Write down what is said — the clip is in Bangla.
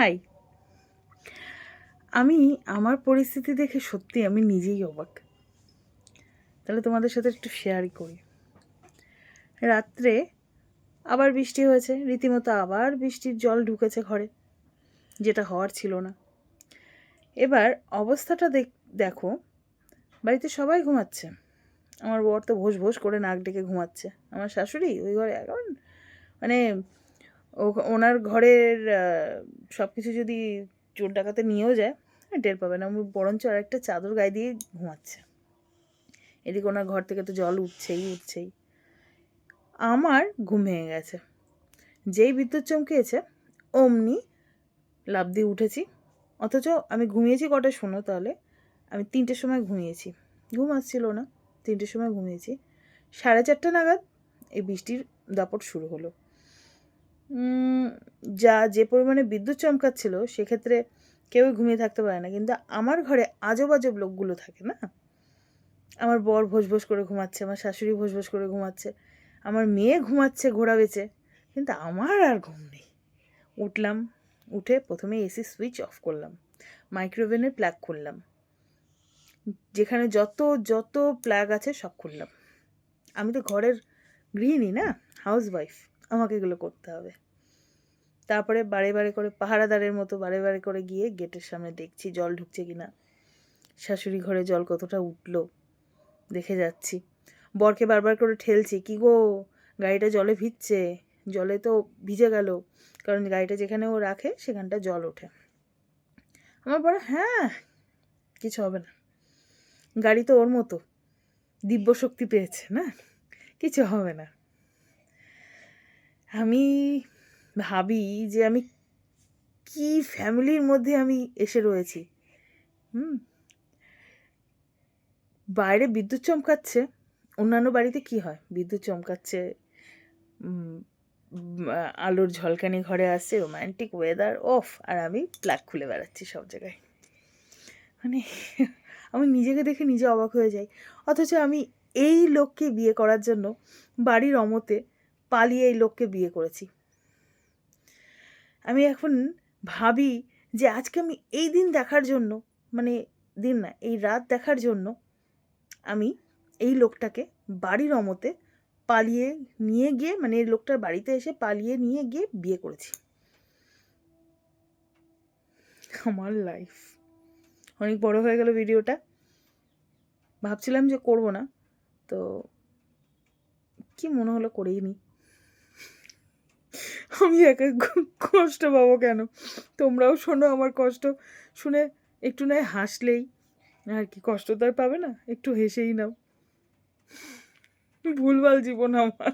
হাই। আমি আমার পরিস্থিতি দেখে সত্যি আমি নিজেই অবাক। তাহলে তোমাদের সাথে একটু শেয়ারই করি। রাত্রে আবার বৃষ্টি হয়েছে, রীতিমতো আবার বৃষ্টির জল ঢুকেছে ঘরে, যেটা হওয়ার ছিল না। এবার অবস্থাটা দেখ, বাড়িতে সবাই ঘুমাচ্ছে। আমার বর তো ভোস ভোস করে নাক ডেকে ঘুমাচ্ছে। আমার শাশুড়ি ওই ঘরে এখন মানে ওনার ঘরের সব কিছু যদি চোর ডাকাতে নিয়েও যায় টের পাবে না। বরঞ্চ আর একটা চাদর গায়ে দিয়ে ঘুমাচ্ছে। এদিকে ওনার ঘর থেকে তো জল উঠছেই উঠছেই। আমার ঘুম ভেঙে গেছে। যেই বিদ্যুৎ চমকেছে অমনি লাভ দিয়ে উঠেছি। অথচ আমি ঘুমিয়েছি কটায় শোনো তাহলে? আমি তিনটের সময় ঘুমিয়েছি। ঘুম আসছিল না, তিনটের সময় ঘুমিয়েছি। সাড়ে চারটে নাগাদ এই বৃষ্টির দাপট শুরু হলো। যা যে পরিমাণে বিদ্যুৎ চমকাচ্ছিল, সেক্ষেত্রে কেউই ঘুমিয়ে থাকতে পারে না। কিন্তু আমার ঘরে আজব আজব লোকগুলো থাকে, না? আমার বর ভোজ করে ঘুমাচ্ছে, আমার শাশুড়ি ভোজ করে ঘুমাচ্ছে, আমার মেয়ে ঘুমাচ্ছে ঘোড়া বেচে, কিন্তু আমার আর ঘুম নেই। উঠলাম, উঠে প্রথমে এসি সুইচ অফ করলাম মাইক্রোওভেনের প্লাগ খুললাম, যেখানে যত যত প্লাগ আছে সব খুললাম। আমি তো ঘরের গৃহিণী, না? হাউস ওয়াইফ আমাকে এগুলো করতে হবে। তারপরে বারে বারে করে পাহারাদারের মতো বারে বারে করে গিয়ে গেটের সামনে দেখছি জল ঢুকছে কি না শাশুড়ি ঘরে জল কতটা উঠল, দেখে যাচ্ছি। বরকে বারবার করে ঠেলছি, কি গো, গাড়িটা জলে ভিজছে? জলে তো ভিজে গেল। কারণ গাড়িটা যেখানে ও রাখে, সেখানটা জল ওঠে। আমার বড় হ্যাঁ কিছু হবে না। গাড়ি তো ওর মতো, দিব্য শক্তি পেয়েছে, না? কিছু হবে না। আমি ভাবি যে আমি কি ফ্যামিলির মধ্যে আমি এসে রয়েছি। হুম। বাইরে বিদ্যুৎ চমকাচ্ছে, অন্যান্য বাড়িতে কি হয়? বিদ্যুৎ চমকাচ্ছে আলোর ঝলকানি ঘরে আসছে রোম্যান্টিক ওয়েদার অফ আর আমি প্লাগ খুলে বেড়াচ্ছি সব জায়গায়। মানে আমি নিজেকে দেখে নিজে অবাক হয়ে যাই। অথচ আমি এই লোককে বিয়ে করার জন্য বাড়ির অমতে পালিয়ে এই লোককে বিয়ে করেছি। আমি এখন ভাবি যে আজকে আমি এই দিন দেখার জন্য মানে দিন না, এই রাত দেখার জন্য আমি এই লোকটাকে বাড়ির অমতে পালিয়ে নিয়ে গিয়ে মানে এই লোকটার বাড়িতে এসে পালিয়ে নিয়ে গিয়ে বিয়ে করেছি। আমার লাইফ অনেক বড় হয়ে গেল ভিডিওটা ভাবছিলাম যে করব না, তো কি মনে হলো করেই নি। আমি একা কষ্ট পাবো কেন? তোমরাও শোনো আমার কষ্ট। শুনে একটু নয় হাসলেই। আর কি, কষ্ট তো আর পাবে না, একটু হেসেই নাও। ভুলভাল জীবন আমার।